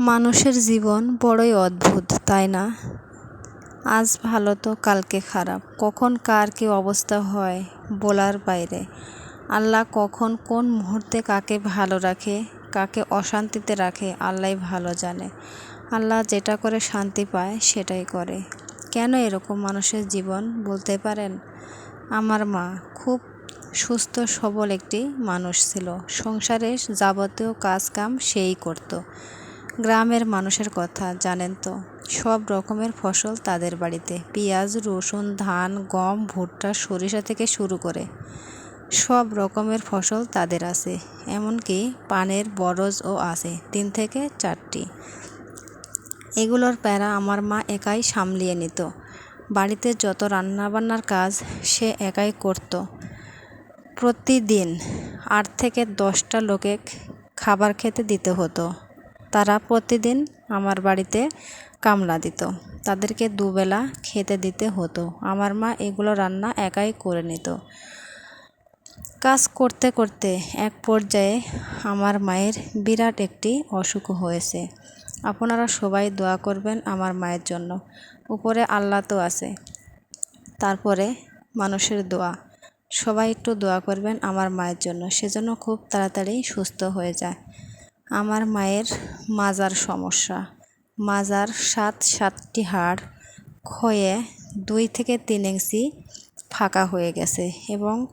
মানুষের জীবন বড়ই অদ্ভুত, তাই না? আজ ভালো তো, কালকে খারাপ। কখন কার কী অবস্থা হয় বলার বাইরে। আল্লাহ কখন কোন মুহূর্তে কাকে ভালো রাখে, কাকে অশান্তিতে রাখে আল্লাহ ভালো জানে। আল্লাহ যেটা করে শান্তি পায়, সেটাই করে। কেন এরকম মানুষের জীবন বলতে পারেন? আমার মা খুব সুস্থ, সবল একটি মানুষ ছিল। সংসারে যাবতীয় কাজকাম সেই করতো। গ্রামের মানুষের কথা, জানেন তো। সব রকমের ফসল তাদের বাড়িতে। পেঁয়াজ, রসুন, ধান, গম, ভুট্টা, সরিষা থেকে শুরু করে সব রকমের ফসল তাদের আছে। এমনকি পানের বরজও আছে, তিন থেকে চারটি। এগুলোর প্যারা আমার মা একাই সামলিয়ে নিত। বাড়িতে যত রান্নাবান্নার কাজ, সে একাই করত। প্রতিদিন আট থেকে দশটা লোকে খাবার খেতে দিতে হতো। তারা প্রতিদিন আমার বাড়িতে কামলা দিত। তাদেরকে দুবেলা খেতে দিতে হতো। আমার মা এগুলো রান্না একাই করে নিত। কাজ করতে করতে এক পর্যায়ে আমার মায়ের বিরাট একটি অসুখ হয়েছে। আপনারা সবাই দোয়া করবেন আমার মায়ের জন্য। উপরে আল্লাহ তো আছে। তারপরে মানুষের দোয়া। সবাই একটু দোয়া করবেন আমার মায়ের জন্য। সেজন্য খুব তাড়াতাড়ি সুস্থ হয়ে যায়। আমার মায়ের মাজার সমস্যা। মাজার সাত সাতটি হাড় ক্ষয়ে দুই থেকে তিন ইঞ্চি ফাঁকা হয়ে গেছে এবং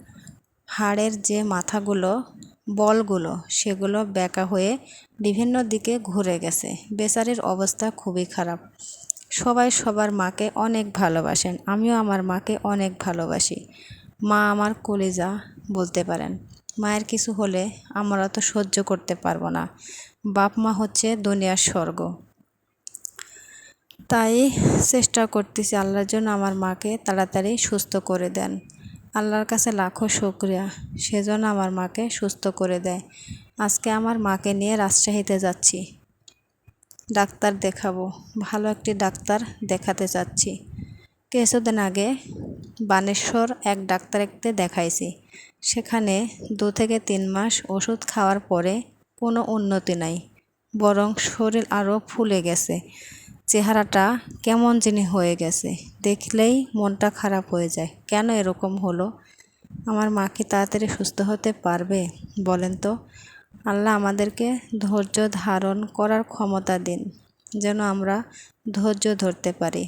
হাড়ের যে মাথাগুলো, বলগুলো, সেগুলো বেঁকা হয়ে বিভিন্ন দিকে ঘুরে গেছে। বেচারির অবস্থা খুবই খারাপ। সবাই সবার মাকে অনেক ভালোবাসেন। আমিও আমার মাকে অনেক ভালোবাসি। মা আমার কলিজা বলতে পারেন। মায়ের কিছু হলে আমরা তো সহ্য করতে পারব না। বাপ মা হচ্ছে দুনিয়ার স্বর্গ। তাই চেষ্টা করতেছি আল্লাহর জন্য আমার মাকে তাড়াতাড়ি সুস্থ করে দেন। আল্লাহর কাছে লাখো শুক্রিয়া সেজন্য আমার মাকে সুস্থ করে দেয়। আজকে আমার মাকে নিয়ে রাজশাহীতে যাচ্ছি। ডাক্তার দেখাবো, ভালো একটি ডাক্তার দেখাতে চাচ্ছি। কিছুদিন আগে বানেশ্বর এক ডাক্তার একতে দেখাইছি। সেখানে দু থেকে তিন মাস ওষুধ খাওয়ার পরে কোনো উন্নতি নাই, বরং শরীর আরও ফুলে গেছে। চেহারাটা কেমন যিনি হয়ে গেছে, দেখলেই মনটা খারাপ হয়ে যায়। কেন এরকম হলো? আমার মা কি তাড়াতাড়ি সুস্থ হতে পারবে? বলেন তো। আল্লাহ আমাদেরকে ধৈর্য ধারণ করার ক্ষমতা দিন, যেন আমরা ধৈর্য ধরতে পারি।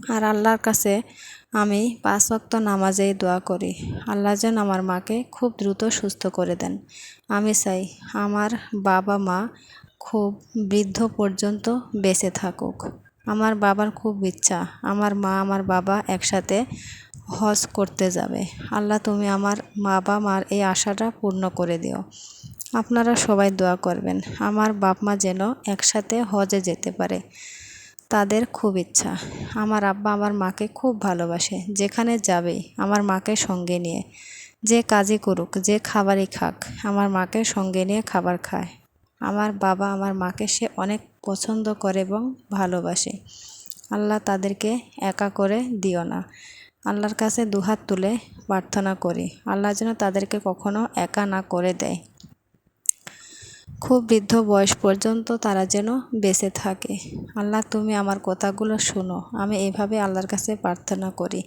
আর আল্লাহর কাছে আমি পাঁচ ওয়াক্ত নামাজেই দোয়া করি। আল্লাহ যেন আমার মাকে খুব দ্রুত সুস্থ করে দেন। আমি চাই আমার বাবা মা খুব বৃদ্ধ পর্যন্ত বেঁচে থাকুক। আমার বাবার খুব ইচ্ছা। আমার মা আমার বাবা একসাথে হজ করতে যাবে। আল্লাহ তুমি আমার বাবা মার এই আশাটা পূর্ণ করে দিও। আপনারা সবাই দোয়া করবেন। আমার বাপ মা যেন একসাথে হজে যেতে পারে। তাদের খুব ইচ্ছা। আমার আব্বা আমার মাকে খুব ভালোবাসে। যেখানে যাবে, আমার মাকে সঙ্গে নিয়ে। যে কাজই করুক, যে খাবারই খাক, আমার মাকে সঙ্গে নিয়ে খাবার খায়। আমার বাবা আমার মাকে সে অনেক পছন্দ করে এবং ভালোবাসে। আল্লাহ তাদেরকে একা করে দিও না। আল্লাহর কাছে দুহাত তুলে প্রার্থনা করি। আল্লাহ যেন তাদেরকে কখনো একা না করে দেয়। খুব বৃদ্ধ বয়স পর্যন্ত তারা যেন বেঁচে থাকে। আল্লাহ, তুমি আমার কথাগুলো শোনো। আমি এভাবে আল্লাহর কাছে প্রার্থনা করি।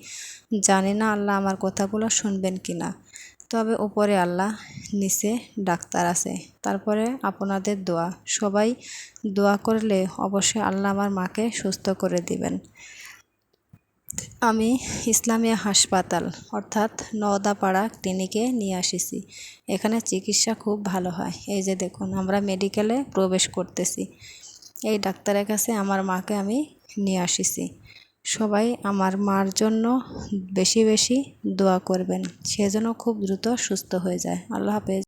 জানি না আল্লাহ আমার কথাগুলো শুনবেন কি না তবে উপরে আল্লাহ, নিচে ডাক্তার আছে। তারপরে আপনাদের দোয়া। সবাই দোয়া করলে অবশ্যই আল্লাহ আমার মাকে সুস্থ করে দিবেন। আমি ইসলামিয়া হাসপাতাল, অর্থাৎ নওদাপাড়া ক্লিনিকে নিয়ে আসিছি। এখানে চিকিৎসা খুব ভালো হয়। এই যে দেখুন, আমরা মেডিকেলে প্রবেশ করতেছি। এই ডাক্তারের কাছে আমার মাকে আমি নিয়ে আসিছি। সবাই আমার মার জন্য বেশি বেশি দোয়া করবেন। সে যেন খুব দ্রুত সুস্থ হয়ে যায়। আল্লাহ হাফেজ।